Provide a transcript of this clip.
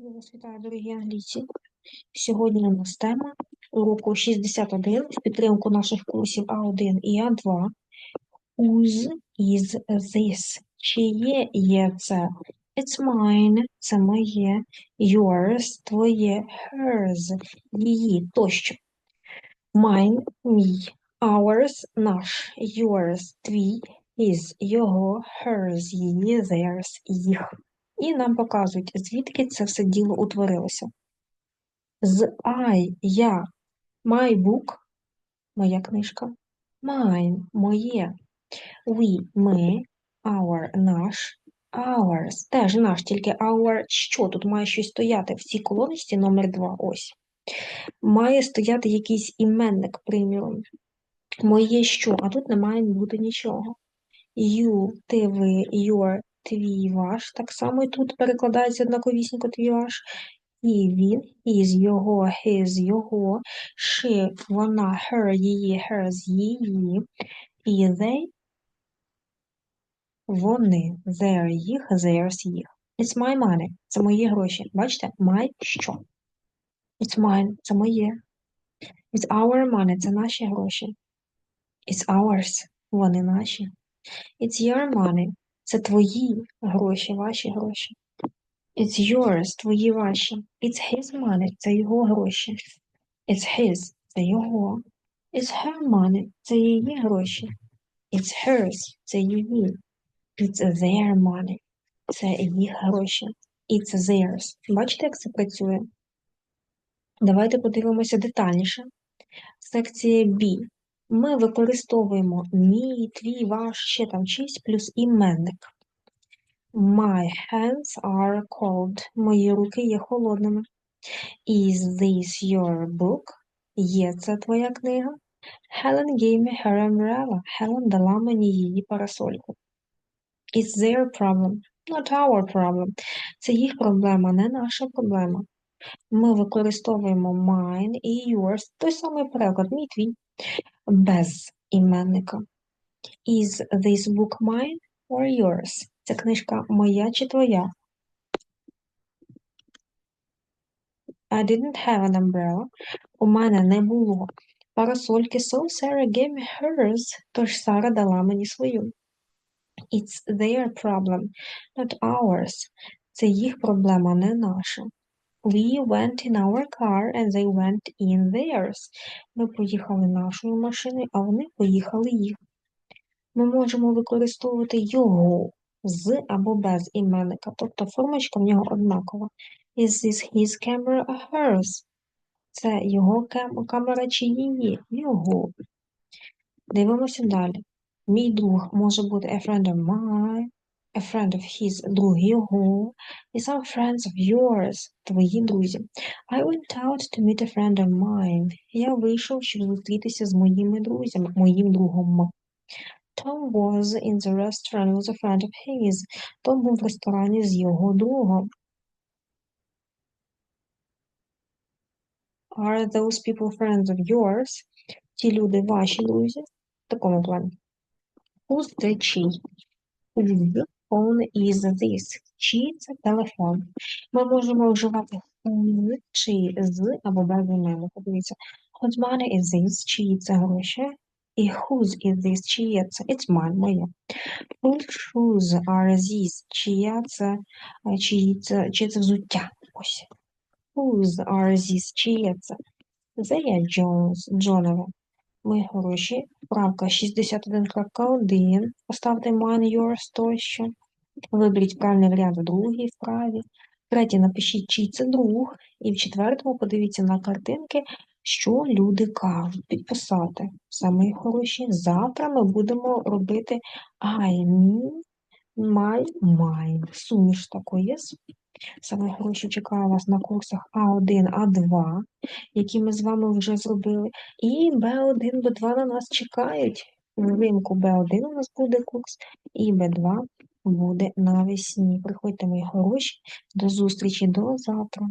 Вас вітаю, дорогі англійці. Сьогодні у нас тема уроку 61 в підтримку наших курсів А1 і А2. Whose is this? Чиє є це? It's mine, це моє, yours, твоє, hers, її, тощо. Mine, мій, ours, наш, yours, твій, his, його, hers, її, theirs, їх. І нам показують, звідки це все діло утворилося. З I, я, my book, моя книжка, mine, моє, we, ми, our, наш, ours, теж наш, тільки our, що тут має щось стояти в цій колоночці номер 2, ось. Має стояти якийсь іменник, приміром. Моє що, а тут не має бути нічого. You, ти, ви, your, твій, ваш. Так само і тут перекладається однаковісінько твій ваш. І він, із його, his, його, she, вона, her, її, hers, її, і they, вони, their, їх, theirs, їх. It's my money. Це мої гроші. Бачите? My що? It's mine. Це моє. It's our money. Це наші гроші. It's ours. Вони наші. It's your money. Це твої гроші, ваші гроші. It's yours, твої ваші. It's his money, це його гроші. It's his, це його. It's her money, це її гроші. It's hers, це її. It's their money, це їх гроші. It's theirs. Бачите, як це працює? Давайте подивимося детальніше. Секція B. Ми використовуємо мій, твій, ваш, ще там чийсь, плюс іменник. My hands are cold. Мої руки є холодними. Is this your book? Є це твоя книга? Helen gave me her umbrella. Helen дала мені її парасольку. It's their problem, not our problem. Це їх проблема, не наша проблема. Ми використовуємо mine і yours. Той самий переклад, мій твій, без іменника. Is this book mine or yours? Ця книжка моя чи твоя? I didn't have an umbrella. У мене не було парасольки, so Sarah gave me hers. Тож Сара дала мені свою. It's their problem, not ours. Це їх проблема, не наша. We went in our car and they went in theirs. Ми поїхали нашою машиною, а вони поїхали їх. Ми можемо використовувати його з або без іменника, тобто формочка в нього однакова. Is this his camera or hers? Це його кам- камера чи її? Його. Дивимося далі. Мій друг може бути a friend of mine, a friend of his, друг його, і some friends of yours, твої друзі. I went out to meet a friend of mine. Я вийшов, щоб зустрітися з моїми друзями, моїм другом. Tom was in the restaurant with a friend of his. Том був в ресторані з його другом. Are those people friends of yours? Ті люди ваші друзі? В такому плані. Who's це чий? Phone is this? Чий це телефон? Ми можемо вживати чи з або без імену. Подивіться. Whose money is this? Чиї це гроші? І whose is this? Чиє це? It's mine, моє. Whose shoes are these? Чия це, е, чиї це, чиє це взуття? Ось. Whose are these? Чиє це? They are Jones, Джонове. Ми гроші. Правка 61.1. Поставте mine, yours тощо. Виберіть правильний варіант в другій вправі. Третє, напишіть, чий це друг. І в четвертому подивіться на картинки, що люди кажуть. Підписати. Саме хороші. Завтра ми будемо робити I, me, my, mine. Суміш такої. Саме гроші чекаю вас на курсах А1, А2, які ми з вами вже зробили. І Б1, Б2 на нас чекають. Взимку Б1 у нас буде курс, і Б2 буде навесні. Приходьте, мої хороші. До зустрічі до завтра.